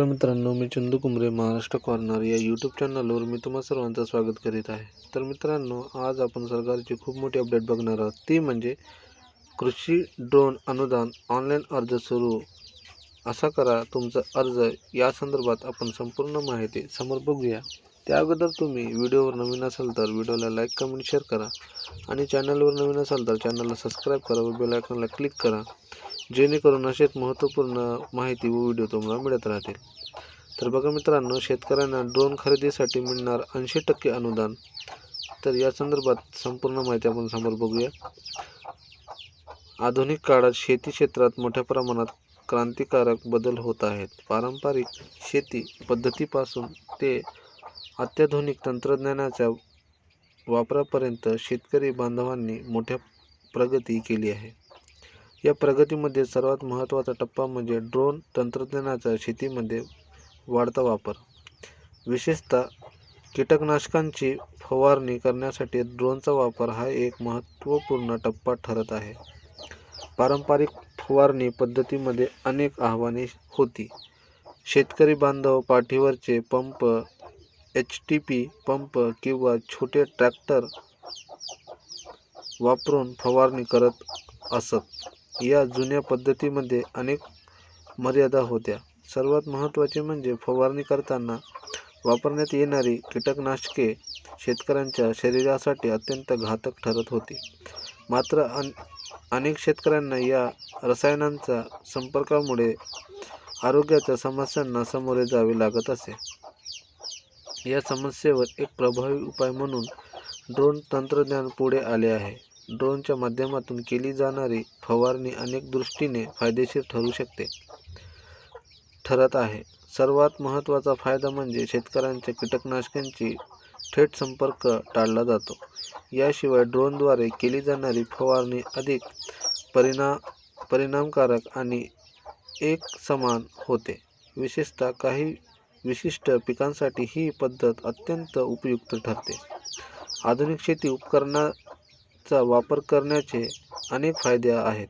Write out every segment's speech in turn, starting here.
नमस्कार मित्रांनो मी चंदू कुंभरे महाराष्ट्र कॉर्नर या यूट्यूब चॅनलवर मी तुम्हा सर्वांचं स्वागत करीत आहे. तर मित्रांनो आज आपण सरकारची खूप मोठी अपडेट बघणार आहोत. ती म्हणजे कृषी ड्रोन अनुदान ऑनलाईन अर्ज सुरू. असा करा तुमचा अर्ज या संदर्भात आपण संपूर्ण माहिती समोर बघूया. त्या अगोदर तुम्ही व्हिडिओवर नवीन असाल तर व्हिडिओला लाईक कमेंट शेअर करा. आणि चॅनलवर नवीन असाल तर चॅनलला सबस्क्राईब करा व बेल आयकॉनला क्लिक करा. जेणेकरून असेच महत्त्वपूर्ण माहिती व व्हिडिओ तुम्हाला मिळत राहतील. तर बघा मित्रांनो शेतकऱ्यांना ड्रोन खरेदीसाठी मिळणार ऐंशी टक्के अनुदान. तर या संदर्भात संपूर्ण माहिती आपण समोर बघूया. आधुनिक काळात शेती क्षेत्रात मोठ्या प्रमाणात क्रांतिकारक बदल होत आहेत. पारंपरिक शेती पद्धतीपासून ते अत्याधुनिक तंत्रज्ञानाच्या वापरापर्यंत शेतकरी बांधवांनी मोठ्या प्रगती केली आहे. या प्रगतीमध्ये सर्वात महत्त्वाचा टप्पा म्हणजे ड्रोन तंत्रज्ञानाचा शेतीमध्ये वाढता वापर. विशेषतः कीटकनाशकांची फवारणी करण्यासाठी ड्रोनचा वापर हा एक महत्त्वपूर्ण टप्पा ठरत आहे. पारंपरिक फवारणी पद्धतीमध्ये अनेक आव्हाने होती. शेतकरी बांधव पाठीवरचे pump H T P pump किंवा छोटे ट्रॅक्टर वापरून फवारणी करत असत. या जुन्या पद्धतीमध्ये अनेक मर्यादा होत्या. सर्वात महत्त्वाचे म्हणजे फवारणी करताना वापरण्यात येणारी कीटकनाशके शेतकऱ्यांच्या शरीरासाठी अत्यंत घातक ठरत होती. मात्र अन अनेक शेतकऱ्यांना या रसायनांचा संपर्कामुळे आरोग्याच्या समस्यांना सामोरे जावे लागत असे. या समस्येवर एक प्रभावी उपाय म्हणून ड्रोन तंत्रज्ञान पुढे आले आहे. ड्रोनच्या माध्यमातून केली जाणारी फवारणी अनेक दृष्टीने फायदेशीर ठरू शकते. ठरत आहे. सर्वात महत्त्वाचा फायदा म्हणजे शेतकऱ्यांच्या कीटकनाशकांची थेट संपर्क टाळला जातो. याशिवाय ड्रोनद्वारे केली जाणारी फवारणी अधिक परिणा परिणामकारक आणि एक समान होते. विशेषतः काही विशिष्ट पिकांसाठी ही पद्धत अत्यंत उपयुक्त ठरते. आधुनिक शेती उपकरणा उपकरणाचा वापर करण्याचे अनेक फायदे आहेत.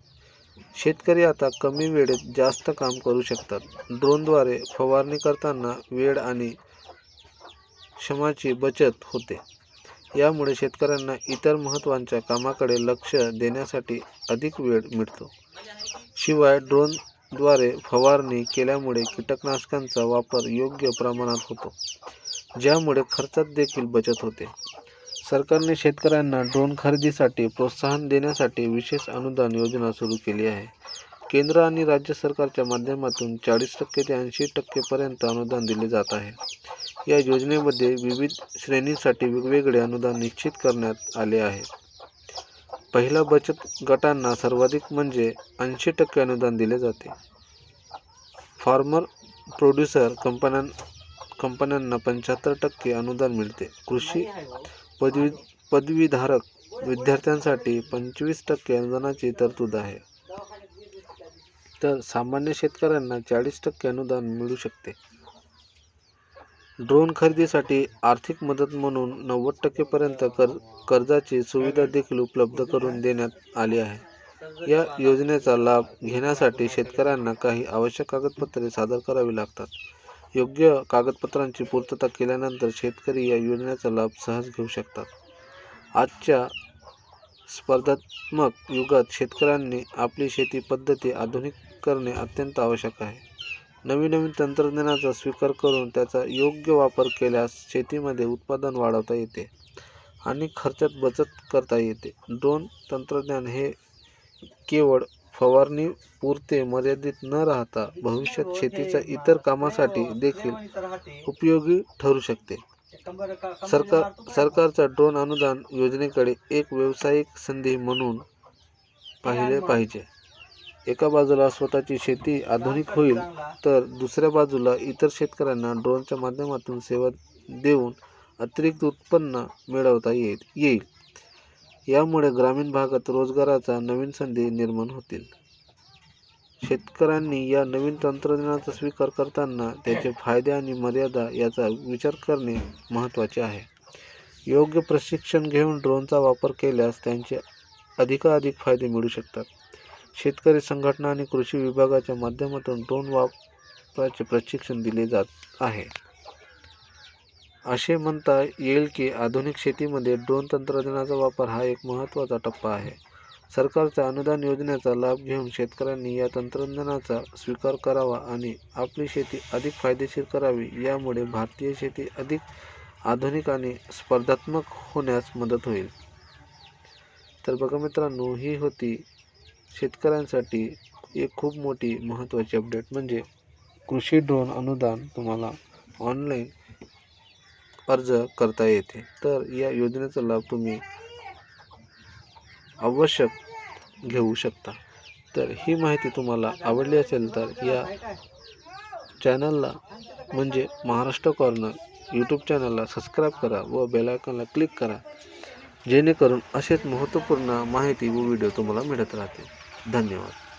शेतकरी आता कमी वेळेत जास्त काम करू शकतात. ड्रोनद्वारे फवारणी करताना वेळ आणि श्रमाची बचत होते. यामुळे शेतकऱ्यांना इतर महत्त्वाच्या कामाकडे लक्ष देण्यासाठी अधिक वेळ मिळतो. शिवाय ड्रोनद्वारे फवारणी केल्यामुळे कीटकनाशकांचा वापर योग्य प्रमाणात होतो ज्यामुळे खर्चात देखील बचत होते. सरकारने शेतकऱ्यांना ड्रोन खरेदीसाठी प्रोत्साहन देण्यासाठी विशेष अनुदान योजना सुरू केली आहे. केंद्र आणि राज्य सरकारच्या माध्यमातून चाळीस टक्के ते ऐंशी टक्केपर्यंत अनुदान दिले जात आहे. या योजनेमध्ये विविध श्रेणींसाठी वेगवेगळे अनुदान निश्चित करण्यात आले आहे. पहिल्या बचत गटांना सर्वाधिक म्हणजे ऐंशी टक्के अनुदान दिले जाते. फार्मर प्रोड्युसर कंपन्यां कंपन्यांना पंच्याहत्तर टक्के अनुदान मिळते. कृषी पदवी पदवीधारक विद्यार्थ्यांसाठी पंचवीस टक्के अनुदानाची तरतूद आहे. तर सामान्य शेतकऱ्यांना चाळीस टक्के अनुदान मिळू शकते. ड्रोन खरेदीसाठी आर्थिक मदत म्हणून नव्वद टक्केपर्यंत कर कर्जाची सुविधा देखील उपलब्ध करून देण्यात आली आहे. या योजनेचा लाभ घेण्यासाठी शेतकऱ्यांना काही आवश्यक कागदपत्रे सादर करावी लागतात. योग्य कागदपत्रांची पूर्तता केल्यानंतर शेतकरी या योजनेचा लाभ सहज घेऊ शकतात. आजच्या स्पर्धात्मक युगात शेतकऱ्यांनी आपली शेती पद्धती आधुनिक करणे अत्यंत आवश्यक आहे. नवीन नवीन तंत्रज्ञानाचा स्वीकार करून त्याचा योग्य वापर केल्यास शेतीमध्ये उत्पादन वाढवता येते आणि खर्चात बचत करता येते. ड्रोन तंत्रज्ञान हे केवळ फवारणी पुरते मर्यादित न राहता भविष्यात शेतीच्या इतर कामासाठी देखील उपयोगी ठरू शकते. सरकार सरकारचा ड्रोन अनुदान योजनेकडे एक व्यावसायिक संधी म्हणून पाहिले पाहिजे. एका बाजूला स्वतःची शेती आधुनिक होईल तर दुसऱ्या बाजूला इतर शेतकऱ्यांना ड्रोनच्या माध्यमातून सेवा देऊन अतिरिक्त उत्पन्न मिळवता येईल येईल. यामुळे ग्रामीण भागात रोजगाराचा नवीन संधी निर्माण होतील. शेतकऱ्यांनी या नवीन तंत्रज्ञानाचा स्वीकार करताना त्याचे फायदे आणि मर्यादा याचा विचार करणे महत्त्वाचे आहे. योग्य प्रशिक्षण घेऊन ड्रोनचा वापर केल्यास त्यांचे अधिकाधिक फायदे मिळू शकतात. शेतकरी संघटना आणि कृषी विभागाच्या माध्यमातून ड्रोन वापराचे प्रशिक्षण दिले जात आहे. असे म्हणता येईल की आधुनिक शेतीमध्ये ड्रोन तंत्रज्ञानाचा वापर हा एक महत्त्वाचा टप्पा आहे. सरकारच्या अनुदान योजनेचा लाभ घेऊन शेतकऱ्यांनी या तंत्रज्ञानाचा स्वीकार करावा आणि आपली शेती अधिक फायदेशीर करावी यामुळे भारतीय शेती अधिक आधुनिक आणि स्पर्धात्मक होण्यास मदत होईल. तर बघा मित्रांनो ही होती शेतकऱ्यांसाठी एक खूप मोठी महत्त्वाची अपडेट म्हणजे कृषी ड्रोन अनुदान तुम्हाला ऑनलाईन अर्ज करता येते. तर या योजनेचा लाभ तुम्ही आवश्यक घेऊ शकता. तर ही माहिती तुम्हाला आवडली असेल तर या चॅनलला म्हणजे महाराष्ट्र कॉर्नर यूट्यूब चॅनलला सबस्क्राईब करा व बेलायकॉनला क्लिक करा. जेणेकरून असेच महत्त्वपूर्ण माहिती व व्हिडिओ तुम्हाला मिळत राहतील. धन्यवाद.